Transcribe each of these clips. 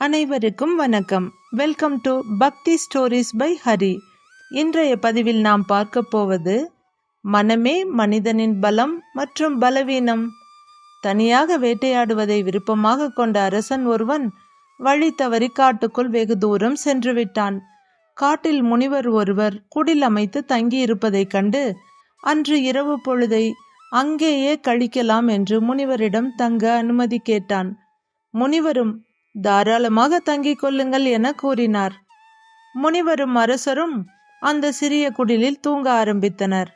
அனைவருக்கும் வணக்கம். Welcome to Bhakti stories by Hari இன்றைய பதிவில் நாம் பார்க்க போவது மனமே மனிதனின் பலம் மற்றும் பலவீனம். தனியாக வேட்டையாடுவதை விருப்பமாக கொண்ட அரசன் ஒருவன் வழி தவறி காட்டுக்குள் வெகு தூரம் சென்று விட்டான் காட்டில் முனிவர் ஒருவர் குடில் அமைத்து தங்கியிருப்பதைக் கண்டு அன்று இரவு பொழுதை அங்கேயே கழிக்கலாம் என்று முனிவரிடம் தங்க அனுமதி கேட்டான். முனிவரும் தாராளமாக தங்கிக் கொள்ளுங்கள் என கூறினார். முனிவரும் அரசரும் அந்த சிறிய குடிலில் தூங்க ஆரம்பித்தனர்.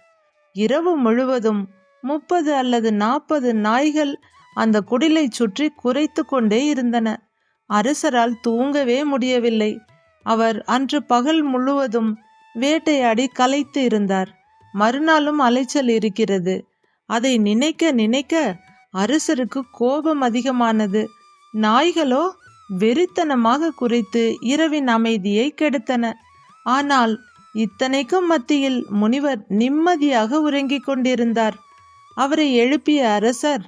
இரவு முழுவதும் முப்பது அல்லது நாற்பது நாய்கள் அந்த குடிலை சுற்றி குறைத்து கொண்டே இருந்தன. அரசரால் தூங்கவே முடியவில்லை. அவர் அன்று பகல் முழுவதும் வேட்டையாடி கலைத்து இருந்தார். மறுநாளும் அலைச்சல் இருக்கிறது. அதை நினைக்க நினைக்க அரசருக்கு கோபம் அதிகமானது. நாய்களோ வெறித்தனமாக குறித்து இரவின் அமைதியை கெடுத்தன. ஆனால் இத்தனைக்கும் மத்தியில் முனிவர் நிம்மதியாக உறங்கிக் கொண்டிருந்தார். அவரை எழுப்பிய அரசர்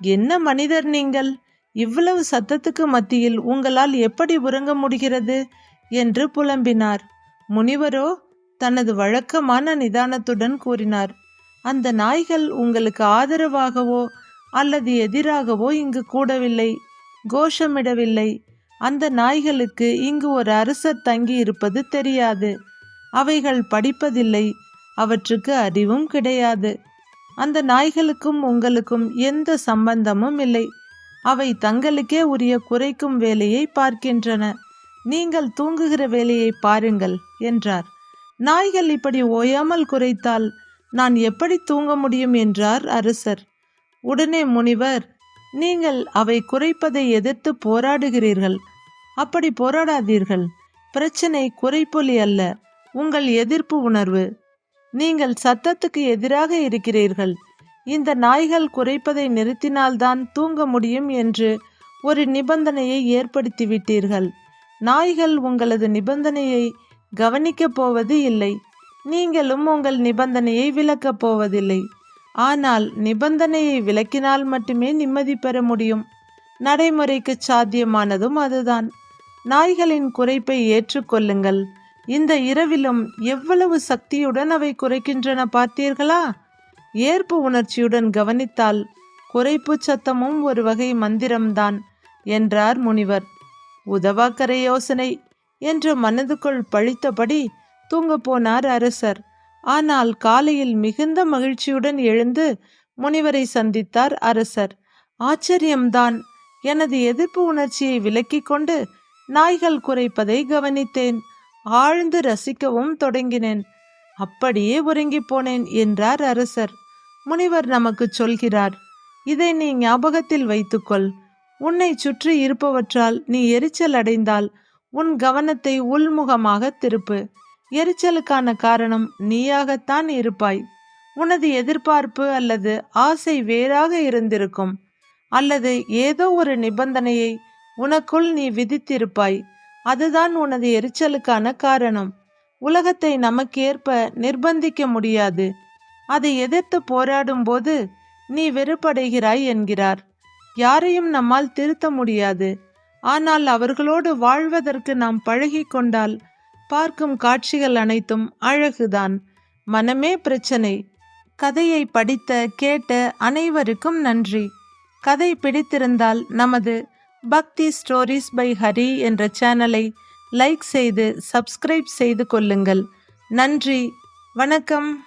என்ன மனிதர் நீங்கள்? இவ்வளவு சத்தத்துக்கு மத்தியில் உங்களால் எப்படி உறங்க முடிகிறது? என்று புலம்பினார். முனிவரோ தனது வழக்கமான நிதானத்துடன் கூறினார் அந்த நாய்கள் உங்களுக்கு ஆதரவாகவோ அல்லது எதிராகவோ இங்கு கூடவில்லை. கோஷமிடவில்லை. அந்த நாய்களுக்கு இங்கு ஒரு அரசர் தங்கி இருப்பது தெரியாது. அவைகள் படிப்பதில்லை. அவற்றுக்கு அறிவும் கிடையாது. அந்த நாய்களுக்கும் உங்களுக்கும் எந்த சம்பந்தமும் இல்லை. அவை தங்களுக்கே உரிய குறைக்கும் வேலையை பார்க்கின்றன. நீங்கள் தூங்குகிற வேலையை பாருங்கள் என்றார். நாய்கள் இப்படி ஓயாமல் குறைத்தால் நான் எப்படி தூங்க முடியும் என்றார் அரசர். உடனே முனிவர் நீங்கள் அவை குறைப்பதை எதிர்த்து போராடுகிறீர்கள். அப்படி போராடாதீர்கள். பிரச்சனை குறைப்பொலி அல்ல. உங்கள் எதிர்ப்பு உணர்வு. நீங்கள் சத்தத்துக்கு எதிராக இருக்கிறீர்கள். இந்த நாய்கள் குறைப்பதை நிறுத்தினால்தான் தூங்க முடியும் என்று ஒரு நிபந்தனையை ஏற்படுத்திவிட்டீர்கள். நாய்கள் உங்களது நிபந்தனையை கவனிக்கப் போவது இல்லை நீங்களும் உங்கள் நிபந்தனையை விளக்கப் போவதில்லை. ஆனால் நிபந்தனையை விளக்கினால் மட்டுமே நிம்மதி பெற முடியும். நடைமுறைக்கு சாத்தியமானதும் அதுதான். நாய்களின் குறைப்பை ஏற்றுக்கொள்ளுங்கள் இந்த இரவிலும் எவ்வளவு சக்தியுடன் அவை குறைக்கின்றன பார்த்தீர்களா? ஏற்பு உணர்ச்சியுடன் கவனித்தால் குறைப்பு சத்தமும் ஒரு வகை மந்திரம்தான் என்றார் முனிவர். உதவாக்கரை யோசனை என்று மனதுக்குள் பழித்தபடி தூங்கப் போனார் அரசர். ஆனால் காலையில் மிகுந்த மகிழ்ச்சியுடன் எழுந்து முனிவரை சந்தித்தார் அரசர். ஆச்சரியம்தான். எனது எதிர்ப்பு உணர்ச்சியை விலக்கிக் கொண்டு நாய்கள் குறைப்பதை கவனித்தேன். ஆழ்ந்து ரசிக்கவும் தொடங்கினேன். அப்படியே உறங்கி போனேன் என்றார் அரசர். முனிவர் நமக்கு சொல்கிறார் இதை நீ ஞாபகத்தில் வைத்துக்கொள். உன்னை சுற்றி இருப்பவற்றால் நீ எரிச்சல் அடைந்தால் உன் கவனத்தை உள்முகமாக திருப்பு. எரிச்சலுக்கான காரணம் நீயாகத்தான் இருப்பாய். உனது எதிர்பார்ப்பு அல்லது ஆசை வேறாக இருந்திருக்கும். அல்லது ஏதோ ஒரு நிபந்தனையை உனக்குள் நீ விதித்திருப்பாய். அதுதான் உனது எரிச்சலுக்கான காரணம். உலகத்தை நமக்கேற்ப நிர்பந்திக்க முடியாது. அதை எதிர்த்து போராடும் போது நீ வெறுப்படைகிறாய் என்கிறார். யாரையும் நம்மால் திருத்த முடியாது. ஆனால் அவர்களோடு வாழ்வதற்கு நாம் பழகி கொண்டால் பார்க்கும் காட்சிகள் அனைத்தும் அழகுதான். மனமே பிரச்சனை. கதையை படித்த கேட்ட அனைவருக்கும் நன்றி. கதை பிடித்திருந்தால் நமது பக்தி ஸ்டோரிஸ் பை ஹரி என்ற சேனலை லைக் செய்து சப்ஸ்கிரைப் செய்து கொள்ளுங்கள். நன்றி. வணக்கம்.